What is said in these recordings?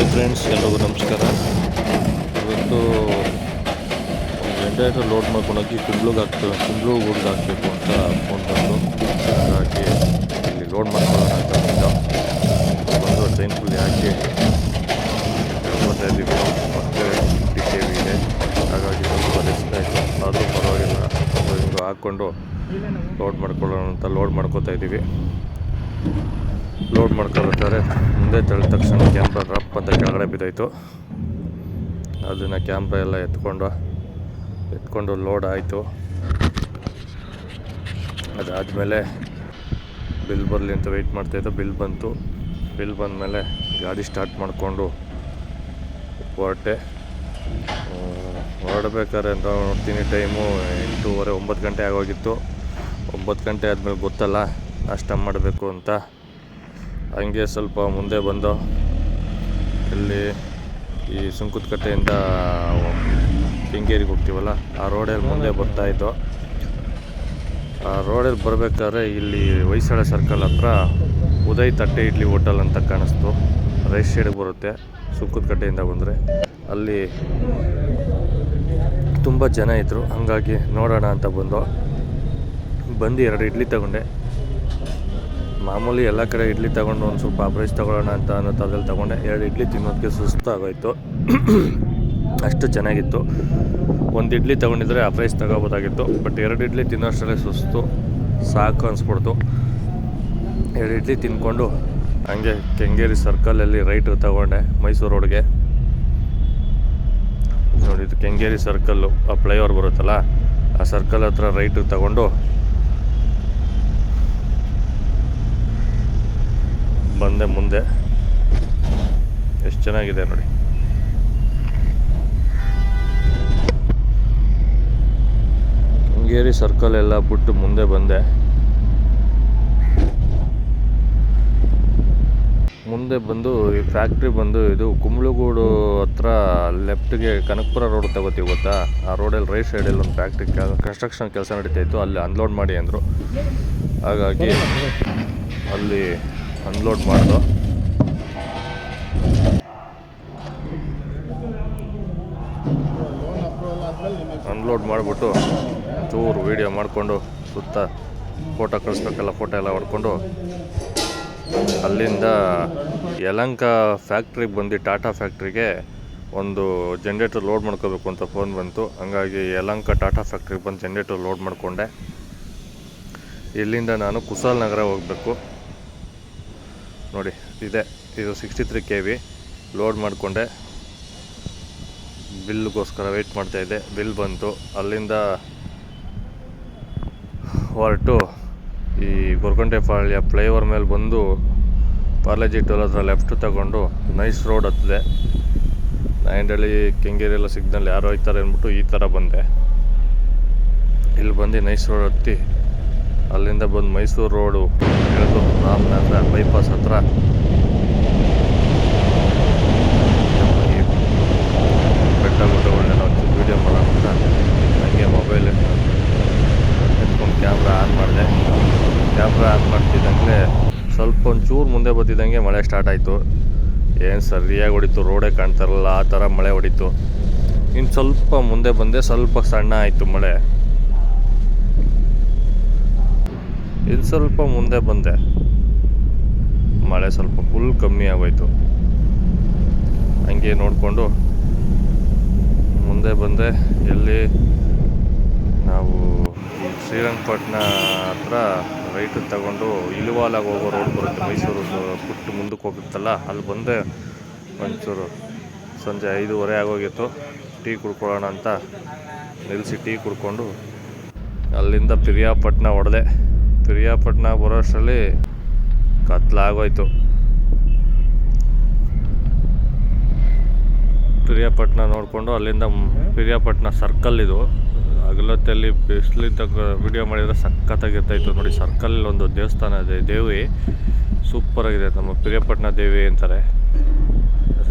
Hi friends ಎಲ್ರಿಗೂ ನಮಸ್ಕಾರ. ಇವತ್ತು ಜನ್ರೇಟರ್ ಲೋಡ್ ಮಾಡ್ಕೊಂಡೋಗಿ ಕುಂಬ್ಳೂಗೆ ಹಾಕ್ತೇವೆ ಕುಂಬ್ಳು ಊರಿಗೆ ಹಾಕಬೇಕು ಅಂತ ಫೋನ್ ಬಂದು. ಹಾಕಿ ಇಲ್ಲಿ ಲೋಡ್ ಮಾಡ್ಕೊಳ್ಳೋಣ ಅಂತ ಬಂದು. ಟ್ರೈನ್ ಫುಲ್ಲಿ ಹಾಕಿ ಬರ್ತಾ ಮತ್ತೆ ಇದೆ. ಹಾಗಾಗಿ ಸ್ವಲ್ಪ ರಿಸ್ಕ್ ಆಯಿತು. ಆದರೂ ಪರವಾಗಿಲ್ಲ. ಹಾಕ್ಕೊಂಡು ಲೋಡ್ ಮಾಡ್ಕೊಳ್ಳೋಣ ಅಂತ ಲೋಡ್ ಮಾಡ್ಕೋತಾ ಇದ್ದೀವಿ ಲೋಡ್ ಮಾಡ್ಕೊಬೇಕಾದ್ರೆ ಮುಂದೆ ತಳ್ಳಿದ ತಕ್ಷಣ ಕ್ಯಾಮ್ರಾ ರಪ್ ಅಂತ ಕೆಳಗಡೆ ಬಿದ್ದಾಯಿತು. ಅದನ್ನು ಕ್ಯಾಮ್ರಾ ಎಲ್ಲ ಎತ್ಕೊಂಡು ಎತ್ಕೊಂಡು ಲೋಡ್ ಆಯಿತು. ಅದಾದಮೇಲೆ ಬಿಲ್ ಬರಲಿ ಅಂತ ವೆಯ್ಟ್ ಮಾಡ್ತಾಯಿದ್ದು ಬಿಲ್ ಬಂತು. ಬಿಲ್ ಬಂದಮೇಲೆ ಗಾಡಿ ಸ್ಟಾರ್ಟ್ ಮಾಡಿಕೊಂಡು ಹೊರಟೆ. ಹೊರಡ್ಬೇಕಾದ್ರೆ ಅಂತ ನೋಡ್ತೀನಿ. ಟೈಮು ಎಂಟೂವರೆ, ಒಂಬತ್ತು ಗಂಟೆ ಆಗೋಗಿತ್ತು. ಒಂಬತ್ತು ಗಂಟೆ ಆದಮೇಲೆ ಗೊತ್ತಲ್ಲ, ನಾಷ್ಟ ಮಾಡಬೇಕು ಅಂತ. ಹಂಗೆ ಸ್ವಲ್ಪ ಮುಂದೆ ಬಂದು ಇಲ್ಲಿ ಈ ಸುಂಕುತ್ಕಟ್ಟೆಯಿಂದ ಕೆಂಗೇರಿಗೆ ಹೋಗ್ತೀವಲ್ಲ, ಆ ರೋಡಲ್ಲಿ ಮುಂದೆ ಬರ್ತಾಯಿದ್ದು ಆ ರೋಡಲ್ಲಿ ಬರಬೇಕಾದ್ರೆ ಇಲ್ಲಿ ಹೊಯ್ಸಳ ಸರ್ಕಲ್ ಹತ್ರ ಉದಯ್ ತಟ್ಟೆ ಇಡ್ಲಿ ಹೋಟೆಲ್ ಅಂತ ಕಾಣಿಸ್ತು. ರೈಟ್ ಸೈಡ್ಗೆ ಬರುತ್ತೆ ಸುಂಕುತ್ಕಟ್ಟೆಯಿಂದ ಬಂದರೆ. ಅಲ್ಲಿ ತುಂಬ ಜನ ಇದ್ದರು ಹಾಗಾಗಿ ನೋಡೋಣ ಅಂತ ಬಂದು ಬಂದು ಎರಡು ಇಡ್ಲಿ ತಗೊಂಡೆ. ಮಾಮೂಲಿ ಎಲ್ಲ ಕಡೆ ಇಡ್ಲಿ ತಗೊಂಡು ಒಂದು ಸ್ವಲ್ಪ ಅಬ್ರೈಸ್ ತಗೊಳ್ಳೋಣ ಅಂತ ಅನ್ನೋ ಥರದಲ್ಲಿ ತಗೊಂಡೆ. ಎರಡು ಇಡ್ಲಿ ತಿನ್ನೋದಕ್ಕೆ ಸುಸ್ತಾಗೋಯ್ತು. ಅಷ್ಟು ಚೆನ್ನಾಗಿತ್ತು. ಒಂದು ಇಡ್ಲಿ ತೊಗೊಂಡಿದ್ರೆ ಅಬ್ರೈಸ್ ತಗೋಬೋದಾಗಿತ್ತು. ಬಟ್ ಎರಡು ಇಡ್ಲಿ ತಿನ್ನೋಷ್ಟರಲ್ಲಿ ಸುಸ್ತು. ಸಾಕು ಅನಿಸ್ಬಿಡ್ತು. ಎರಡು ಇಡ್ಲಿ ತಿಂದ್ಕೊಂಡು ಹಂಗೆ ಕೆಂಗೇರಿ ಸರ್ಕಲಲ್ಲಿ ರೈಟ್ ತಗೊಂಡೆ ಮೈಸೂರು ರೋಡ್ಗೆ. ನೋಡಿ, ಇದು ಕೆಂಗೇರಿ ಸರ್ಕಲ್ಲು ಆ ಫ್ಲೈಓವರ್ ಬರುತ್ತಲ್ಲ, ಆ ಸರ್ಕಲ್ ಹತ್ರ ರೈಟ್ ತಗೊಂಡು ಬಂದೆ ಮುಂದೆ. ಎಷ್ಟು ಚೆನ್ನಾಗಿದೆ ನೋಡಿ. ಶೃಂಗೇರಿ ಸರ್ಕಲ್ ಎಲ್ಲ ಬಿಟ್ಟು ಮುಂದೆ ಬಂದೆ. ಮುಂದೆ ಬಂದು ಈ ಫ್ಯಾಕ್ಟ್ರಿ ಬಂದು ಇದು ಕುಂಬಳಗೂಡು ಹತ್ರ ಲೆಫ್ಟ್ಗೆ ಕನಕಪುರ ರೋಡ್ ತಗೋತೀವಿ ಗೊತ್ತಾ? ಆ ರೋಡಲ್ಲಿ ರೈಟ್ ಸೈಡಲ್ಲಿ ಒಂದು ಫ್ಯಾಕ್ಟ್ರಿ ಕನ್ಸ್ಟ್ರಕ್ಷನ್ ಕೆಲಸ ನಡೀತಾ ಇತ್ತು. ಅಲ್ಲಿ ಅನ್ಲೋಡ್ ಮಾಡಿ ಅಂದರು. ಹಾಗಾಗಿ ಅಲ್ಲಿ ಅನ್ಲೋಡ್ ಮಾಡಿದ್ರು ಅನ್ಲೋಡ್ ಮಾಡಿಬಿಟ್ಟು ಚೂರು ವೀಡಿಯೋ ಮಾಡಿಕೊಂಡು ಸುತ್ತ ಫೋಟೋ ಕಳಿಸ್ಬೇಕಲ್ಲ ಫೋಟೋ ಎಲ್ಲ ಹೊಡ್ಕೊಂಡು ಅಲ್ಲಿಂದ ಯಲಂಕ ಫ್ಯಾಕ್ಟ್ರಿಗೆ ಬಂದು ಟಾಟಾ ಫ್ಯಾಕ್ಟ್ರಿಗೆ ಒಂದು ಜನ್ರೇಟರ್ ಲೋಡ್ ಮಾಡ್ಕೋಬೇಕು ಅಂತ ಫೋನ್ ಬಂತು. ಹಂಗಾಗಿ ಯಲಂಕ ಟಾಟಾ ಫ್ಯಾಕ್ಟ್ರಿಗೆ ಬಂದು ಜನ್ರೇಟರ್ ಲೋಡ್ ಮಾಡಿಕೊಂಡೆ. ಇಲ್ಲಿಂದ ನಾನು ಕುಸಾಲ್ ನಗರ ಹೋಗಬೇಕು. ನೋಡಿ, ಇದೆ. ಇದು sixty three K V load ಮಾಡಿಕೊಂಡೆ. ಬಿಲ್ಗೋಸ್ಕರ ವೆಯ್ಟ್ ಮಾಡ್ತಾಯಿದ್ದೆ ಬಿಲ್ ಬಂತು. ಅಲ್ಲಿಂದ ಹೊರಟು ಈ ಗೊರಗೊಂಡೆ ಪಾಳ್ಯ ಫ್ಲೈಓವರ್ ಮೇಲೆ ಬಂದು ಪಾರ್ಲೆಜಿ ಟೋಲ್ ಹತ್ರ ಲೆಫ್ಟ್ ತಗೊಂಡು ನೈಸ್ ರೋಡ್ ಹತ್ತಿದೆ. ನಾಯಂಡಳ್ಳಿ ಕೆಂಗೇರಿ ಎಲ್ಲ ಸಿಗ್ನಲ್ ಯಾರು ಹೋಯ್ತಾರೆ ಅಂದ್ಬಿಟ್ಟು ಈ ಥರ ಬಂದೆ. ಇಲ್ಲಿ ಬಂದು ನೈಸ್ ರೋಡ್ ಹತ್ತಿ ಅಲ್ಲಿಂದ ಬಂದು ಮೈಸೂರು ರೋಡು ಇಳಿದು ರಾಮನಗರ ಬೈಪಾಸ್ ಹತ್ರ. ಬೆಟ್ಟ ಗುಡ್ಡಗಳನ್ನೆಲ್ಲ ಒಂದು ವೀಡಿಯೋ ಮಾಡೋಣ ಅಂತ. ಮೊಬೈಲ್ ಎತ್ಕೊಂಡು ಕ್ಯಾಮ್ರಾ ಆನ್ ಮಾಡಿದೆ. ಕ್ಯಾಮ್ರಾ ಆನ್ ಮಾಡ್ತಿದ್ದಂಗೆ ಸ್ವಲ್ಪ ಒಂಚೂರು ಮುಂದೆ ಬರ್ತಿದ್ದಂಗೆ ಮಳೆ ಸ್ಟಾರ್ಟ್ ಆಯಿತು. ಏನು ಸರಿಯಾಗಿ ಹೊಡಿತು ರೋಡೇ ಕಾಣ್ತಾರಲ್ಲ ಆ ಥರ ಮಳೆ ಹೊಡಿತು. ಇನ್ನು ಸ್ವಲ್ಪ ಮುಂದೆ ಬಂದೆ, ಸ್ವಲ್ಪ ಸಣ್ಣ ಆಯಿತು ಮಳೆ. ಇನ್ನು ಸ್ವಲ್ಪ ಮುಂದೆ ಬಂದೆ. ಮಳೆ ಸ್ವಲ್ಪ ಫುಲ್ ಕಮ್ಮಿ ಆಗೋಯ್ತು. ಹಂಗೆ ನೋಡಿಕೊಂಡು ಮುಂದೆ ಬಂದೆ. ಎಲ್ಲಿ ನಾವು ಶ್ರೀರಂಗಪಟ್ಟಣ ಹತ್ರ ರೈಟ್ ತಗೊಂಡು ಇಳುವಾಲಾಗಿ ಹೋಗೋ ರೋಡ್ ಬರುತ್ತೆ. ಮೈಸೂರು ಪುಟ್ಟು ಮುಂದಕ್ಕೆ ಹೋಗುತ್ತಲ್ಲ, ಅಲ್ಲಿ ಬಂದೆ ಒಂಚೂರು. ಸಂಜೆ ಐದೂವರೆ ಆಗೋಗಿತ್ತು. ಟೀ ಕುಡ್ಕೊಳ್ಳೋಣ ಅಂತ ನಿಲ್ಲಿಸಿ ಟೀ ಕುಡ್ಕೊಂಡು ಅಲ್ಲಿಂದ ಪಿರಿಯಾಪಟ್ಟಣ ಹೊಡೆದೆ ಪಿರಿಯಾಪಟ್ಟಣ ಬರೋಷ್ಟರಲ್ಲಿ ಕತ್ಲಾಗೋಯ್ತು. ಪಿರಿಯಾಪಟ್ಟಣ ನೋಡಿಕೊಂಡು ಅಲ್ಲಿಂದ ಪಿರಿಯಾಪಟ್ಟಣ ಸರ್ಕಲ್ ಇದು. ಅಗಲತ್ತಲ್ಲಿ ಬಿಸಿಲಿಂದ ವಿಡಿಯೋ ಮಾಡಿದರೆ ಸಖತ್ತಾಗಿರ್ತಾಯಿತ್ತು. ನೋಡಿ ಸರ್ಕಲ್ ಒಂದು ದೇವಸ್ಥಾನ ಇದೆ, ದೇವಿ. ಸೂಪರಾಗಿದೆ ನಮ್ಮ ಪಿರಿಯಾಪಟ್ಟಣ ದೇವಿ ಅಂತಾರೆ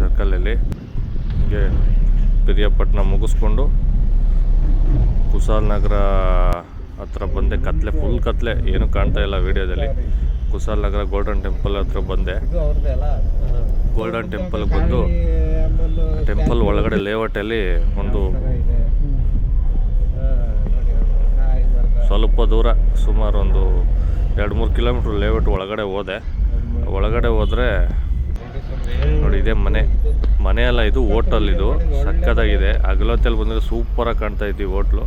ಸರ್ಕಲಲ್ಲಿ ಹೀಗೆ ಪಿರಿಯಾಪಟ್ಟಣ ಮುಗಿಸ್ಕೊಂಡು ಕುಶಾಲ್ ನಗರ ಹತ್ರ ಬಂದೆ, ಕತ್ಲೆ ಫುಲ್ ಕತ್ಲೆ, ಏನು ಕಾಣ್ತಾ ಇಲ್ಲ ವಿಡಿಯೋದಲ್ಲಿ. ಕುಸಾಲ್ ನಗರ ಗೋಲ್ಡನ್ ಟೆಂಪಲ್ ಹತ್ರ ಬಂದೆ. ಅಲ್ಲ ಗೋಲ್ಡನ್ ಟೆಂಪಲ್ ಬಂದು ಟೆಂಪಲ್ ಒಳಗಡೆ ಲೇಔಟಲ್ಲಿ ಒಂದು ಸ್ವಲ್ಪ ದೂರ, ಸುಮಾರು ಒಂದು ಎರಡು ಮೂರು ಕಿಲೋಮೀಟ್ರ್ ಲೇಔಟ್ ಒಳಗಡೆ ಹೋದೆ. ಒಳಗಡೆ ಹೋದರೆ, ನೋಡಿ ಇದೇ ಮನೆ. ಮನೆ ಅಲ್ಲ ಇದು ಹೋಟೆಲ್ ಇದು, ಸಕ್ಕತ್ತಾಗಿದೆ. ಅಗಲೊತ್ತಲ್ಲಿ ಬಂದರೆ ಸೂಪರಾಗಿ ಕಾಣ್ತಾ ಇದ್ದೀವಿ ಹೋಟ್ಲು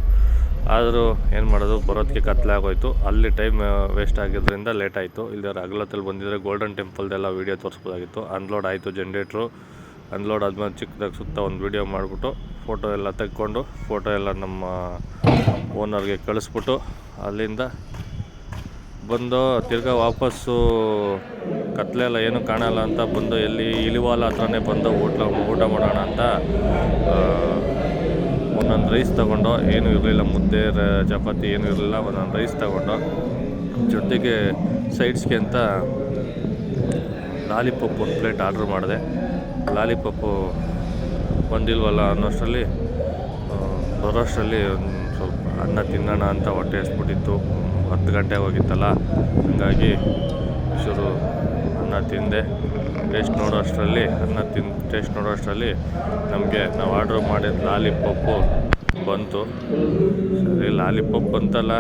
ಆದರೂ ಏನು ಮಾಡೋದು ಬರೋದಕ್ಕೆ ಕತ್ಲಾಗೋಯ್ತು ಅಲ್ಲಿ ಟೈಮ್ ವೇಸ್ಟ್ ಆಗಿದ್ದರಿಂದ ಲೇಟ್ ಆಯಿತು. ಇಲ್ಲಿ ಅಗಲೊತ್ತಲ್ಲಿ ಬಂದಿದ್ದರೆ ಗೋಲ್ಡನ್ ಟೆಂಪಲ್ದೆಲ್ಲ ವೀಡಿಯೋ ತೋರಿಸ್ಬೋದಾಗಿತ್ತು. ಅನ್ಲೋಡ್ ಆಯಿತು ಜನ್ರೇಟ್ರು ಅನ್ಲೋಡ್ ಆದ್ಮೇಲೆ ಚಿಕ್ಕದಾಗಿ ಸುತ್ತ ಒಂದು ವೀಡಿಯೋ ಮಾಡಿಬಿಟ್ಟು ಫೋಟೋ ಎಲ್ಲ ತೆಕ್ಕೊಂಡು ಫೋಟೋ ಎಲ್ಲ ನಮ್ಮ ಓನರ್ಗೆ ಕಳಿಸ್ಬಿಟ್ಟು ಅಲ್ಲಿಂದ ಬಂದು ತಿರ್ಗಾ ವಾಪಸ್ಸು ಕತ್ಲೆ ಎಲ್ಲ ಏನು ಕಾಣಲ್ಲ ಅಂತ ಬಂದು ಎಲ್ಲಿ ಇಲಿವಾಲ ಹತ್ರನೇ ಬಂದು ಊಟ ಊಟ ಮಾಡೋಣ ಅಂತ ಒಂದೊಂದು ರೈಸ್ ತಗೊಂಡು, ಏನು ಇರಲಿಲ್ಲ, ಮುದ್ದೆ ಚಪಾತಿ ಏನು ಇರಲಿಲ್ಲ, ಒಂದೊಂದು ರೈಸ್ ತಗೊಂಡು, ಜೊತೆಗೆ ಸೈಡ್ಸ್ಗೆ ಅಂತ ಲಾಲಿಪಾಪ್ ಒಂದು ಪ್ಲೇಟ್ ಆರ್ಡ್ರ್ ಮಾಡಿದೆ. ಲಾಲಿಪಪ್ಪು ಬಂದಿಲ್ವಲ್ಲ ಅನ್ನೋಷ್ಟರಲ್ಲಿ ಬರೋಷ್ಟರಲ್ಲಿ ಒಂದು ಸ್ವಲ್ಪ ಅನ್ನ ತಿನ್ನೋಣ ಅಂತ ಹೊಟ್ಟೆ ಹಸ್ಬಿಟ್ಟಿತ್ತು. ಹತ್ತು ಗಂಟೆ ಹೋಗಿತ್ತಲ್ಲ ಹಂಗಾಗಿ ಶುರು ಅನ್ನ ತಿಂದೆ. ಟೇಸ್ಟ್ ನೋಡೋ ಅಷ್ಟರಲ್ಲಿ, ಅನ್ನ ತಿನ್, ಟೇಸ್ಟ್ ನೋಡೋ ಅಷ್ಟರಲ್ಲಿ ನಮಗೆ ನಾವು ಆರ್ಡ್ರ್ ಮಾಡಿದ ಲಾಲಿಪಪ್ಪು ಬಂತು. ಸರಿ, ಲಾಲಿಪಪ್ ಬಂತಲ್ಲ,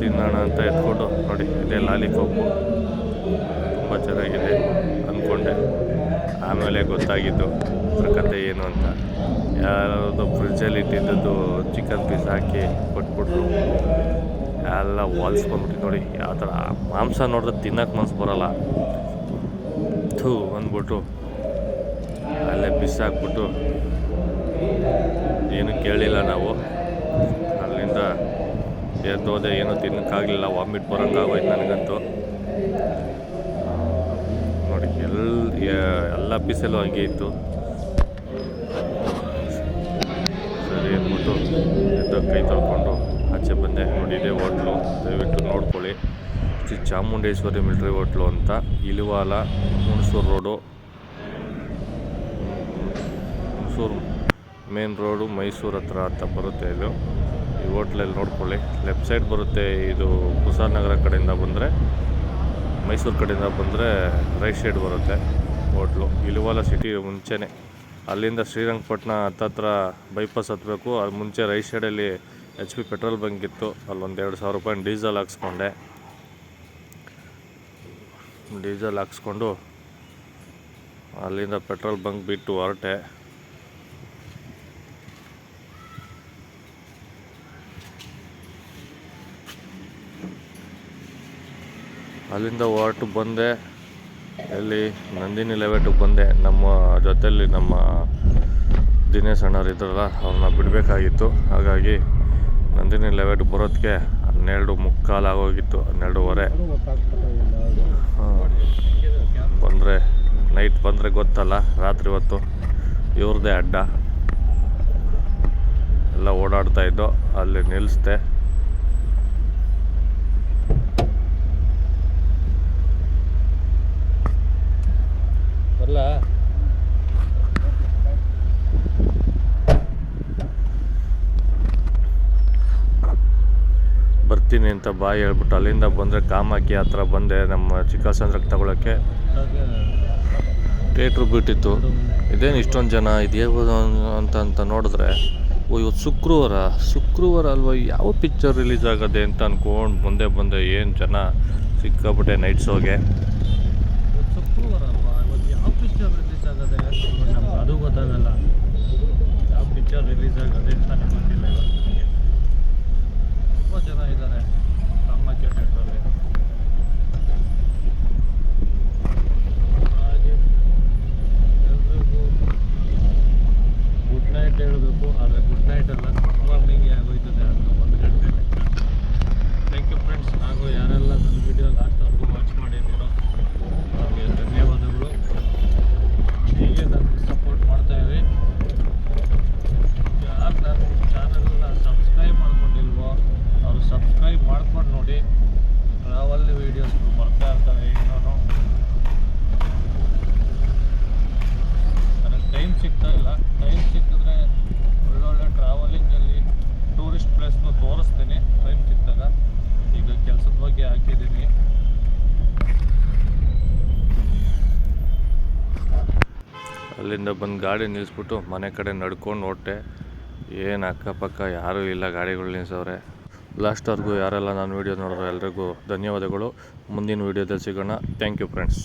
ತಿನ್ನೋಣ ಅಂತ ಎತ್ಕೊಂಡು ನೋಡಿ, ಇದೇ ಲಾಲಿಪಪ್ಪು ತುಂಬ ಚೆನ್ನಾಗಿದೆ ಅಂದ್ಕೊಂಡೆ ಆಮೇಲೆ ಗೊತ್ತಾಗಿದ್ದು ಕತೆ ಏನು ಅಂತ. ಯಾರಾದರೂ ಫ್ರಿಜ್ಜಲ್ಲಿ ಇಟ್ಟಿದ್ದದ್ದು ಚಿಕನ್ ಪೀಸ್ ಹಾಕಿ ಕೊಟ್ಬಿಟ್ರು. ಎಲ್ಲ ಹೊಲ್ಸ್ಕೊಂಡ್ಬಿಟ್ಟು ನೋಡಿ, ಯಾವ ಥರ ಮಾಂಸ ನೋಡಿದ್ರೆ ತಿನ್ನಕ್ಕೆ ಮನ್ಸು ಬರೋಲ್ಲ. ಥೂ ಅಂದ್ಬಿಟ್ಟು ಅಲ್ಲೇ ಬಿಸಾಕ್ಬಿಟ್ಟು ಏನು ಕೇಳಿಲ್ಲ ನಾವು. ಅಲ್ಲಿಂದ ಎದ್ದೋದೆ ಏನು ತಿನ್ನಕ್ಕಾಗಲಿಲ್ಲ ವಾಮಿಟ್ ಬರೋಂಗಾಗೋಯ್ತು ನನಗಂತೂ. ನೋಡಿ ಎಲ್ಲ ಎಲ್ಲ ಬಿಸಿಲು ಹಂಗೆ ಇತ್ತು. ಸರಿ ಅಂದ್ಬಿಟ್ಟು ಎದ್ದ ಕೈ ತೊಳ್ಕೊಂಡು ಆಚೆ ಬಂದೆ ನೋಡಿ ಇದೆ ಹೋಟ್ಲು, ದಯವಿಟ್ಟು ನೋಡ್ಕೊಳ್ಳಿ. ಶ್ರೀ ಚಾಮುಂಡೇಶ್ವರಿ ಮಿಲ್ಟ್ರಿ ಹೋಟ್ಲು ಅಂತ, Ilavala, Hunsur road, Hunsur main road Mysuru ಹತ್ರ ಅಂತ ಬರುತ್ತೆ ಇದು. ಈ ಹೋಟ್ಲಲ್ಲಿ ನೋಡ್ಕೊಳ್ಳಿ. ಲೆಫ್ಟ್ ಸೈಡ್ ಬರುತ್ತೆ ಇದು ಕುಸಾನಗರ ಕಡೆಯಿಂದ ಬಂದರೆ, ಮೈಸೂರು ಕಡೆಯಿಂದ ಬಂದರೆ ರೈಟ್ ಸೈಡ್ ಬರುತ್ತೆ ಹೋಟ್ಲು. ಇಲಿವಾಲ ಸಿಟಿ ಮುಂಚೆನೇ. ಅಲ್ಲಿಂದ ಶ್ರೀರಂಗಪಟ್ಟಣ ಹತ್ತತ್ರ ಬೈಪಾಸ್ ಹತ್ತಬೇಕು ಅದು ಮುಂಚೆ ರೈಟ್ ಸೈಡಲ್ಲಿ ಎಚ್ ಪಿ ಪೆಟ್ರೋಲ್ ಬಂಕ್ ಇತ್ತು. ಅಲ್ಲೊಂದು ಎರಡು ಸಾವಿರ ರೂಪಾಯಿ ಡೀಸೆಲ್ ಹಾಕ್ಸ್ಕೊಂಡೆ. ಡೀಸೆಲ್ ಹಾಕ್ಸ್ಕೊಂಡು ಅಲ್ಲಿಂದ ಪೆಟ್ರೋಲ್ ಬಂಕ್ ಬಿಟ್ಟು ಹೊರಟೆ. ಅಲ್ಲಿಂದ ಹೊರಟು ಬಂದೆ. ಎಲ್ಲಿ? ನಂದಿನಿ ಲೆವೆಟಿಗೆ ಬಂದೆ. ನಮ್ಮ ಜೊತೆಯಲ್ಲಿ ನಮ್ಮ ದಿನೇಶ್ ಅಣ್ಣವ್ರು ಇದ್ರಲ್ಲ, ಅವ್ರನ್ನ ಬಿಡಬೇಕಾಗಿತ್ತು. ಹಾಗಾಗಿ ನಂದಿನಿ ಲೆವೆಟ್ ಬರೋದಕ್ಕೆ ಹನ್ನೆರಡು ಮುಕ್ಕಾಲು ಆಗೋಗಿತ್ತು ಹನ್ನೆರಡುವರೆ ಬಂದರೆ ನೈಟ್ ಬಂದರೆ ಗೊತ್ತಲ್ಲ, ರಾತ್ರಿ ಹೊತ್ತು ಇವ್ರದ್ದೇ ಅಡ್ಡ. ಎಲ್ಲ ಓಡಾಡ್ತಾ ಇದ್ದೋ, ಅಲ್ಲಿ ನಿಲ್ಲಿಸ್ದೆ ಬರಲ್ಲ ಬರ್ತೀನಿ ಅಂತ ಬಾಯಿ ಹೇಳ್ಬಿಟ್ಟು ಅಲ್ಲಿಂದ ಬಂದರೆ ಕಾಮಾಕಿ ಹತ್ರ ಬಂದೆ ನಮ್ಮ ಚಿಕ್ಕಸಂದ್ರಕ್ಕೆ ತಗೊಳ್ಳೋಕ್ಕೆ ಥಿಯೇಟ್ರ್ ಬಿಟ್ಟಿತ್ತು. ಇದೇನು ಇಷ್ಟೊಂದು ಜನ ಇದ್ಯಾವುದು ಅಂತ ಅಂತ ನೋಡಿದ್ರೆ, ಓ, ಇವತ್ತು ಶುಕ್ರವಾರ ಶುಕ್ರವಾರ ಅಲ್ವಾ, ಯಾವ ಪಿಕ್ಚರ್ ರಿಲೀಸ್ ಆಗೋದೆ ಅಂತ ಅಂದ್ಕೊಂಡು ಬಂದೆ ಬಂದೆ ಏನು ಜನ ಸಿಕ್ಕಾಬಿಟ್ಟೆ ನೈಟ್ ಶೋಗೆ ಇವತ್ತು ಶುಕ್ರವಾರ ಅಲ್ವಾ ಇವತ್ತು ಯಾವ ಪಿಕ್ಚರ್ ರಿಲೀಸ್ ಆಗದೆ ನಮ್ಗೆ ಅದು ಗೊತ್ತಾಗಲ್ಲ ಯಾವ ಪಿಕ್ಚರ್ ರಿಲೀಸ್ ಆಗದೆ ಅಂತ ಗೊತ್ತಿಲ್ಲ ಇವತ್ತು ನಮಗೆ ತುಂಬ ಜನ ಇದ್ದಾರೆ ಕಾಮಾಖ್ಯ ಥಿಯೇಟ್ರಲ್ಲಿ ಹಾಗೆ ಎಲ್ರಿಗೂ ಗುಡ್ ನೈಟ್ ಹೇಳಬೇಕು ಆದರೆ ಗುಡ್ ನೈಟ್ ಅಲ್ಲ ಗುಡ್ ಮಾರ್ನಿಂಗ್ ಆಗೋಯ್ತದೆ ಅದು ಒಂದು ಗಂಟೆ ಲೆಕ್ಕ ಥ್ಯಾಂಕ್ ಯು ಫ್ರೆಂಡ್ಸ್ ಹಾಗೂ ಯಾರೆಲ್ಲ ನನ್ನ ವಿಡಿಯೋ ಲಾಸ್ಟ್ವರೆಗೂ ವಾಚ್ ಮಾಡಿದ್ದೀರೋ ಅವ್ರಿಗೆ ಧನ್ಯವಾದಗಳು ಹೀಗೆ ನನಗೆ ಸಪೋರ್ಟ್ ಮಾಡ್ತಾ ಇರಿ ಯಾರು ನನ್ನ ಅಲ್ಲಿಂದ ಬಂದು ಗಾಡಿ ನಿಲ್ಲಿಸ್ಬಿಟ್ಟು ಮನೆ ಕಡೆ ನಡ್ಕೊಂಡು ಹೊಟ್ಟೆ ಏನು ಅಕ್ಕಪಕ್ಕ, ಯಾರೂ ಇಲ್ಲ, ಗಾಡಿಗಳು ನಿಲ್ಸವ್ರೆ. ಲಾಸ್ಟ್ವರೆಗೂ ಯಾರೆಲ್ಲ ನಾನು ವೀಡಿಯೋ ನೋಡಿದ್ರೆ ಎಲ್ರಿಗೂ ಧನ್ಯವಾದಗಳು. ಮುಂದಿನ ವೀಡಿಯೋದಲ್ಲಿ ಸಿಗೋಣ. Thank you friends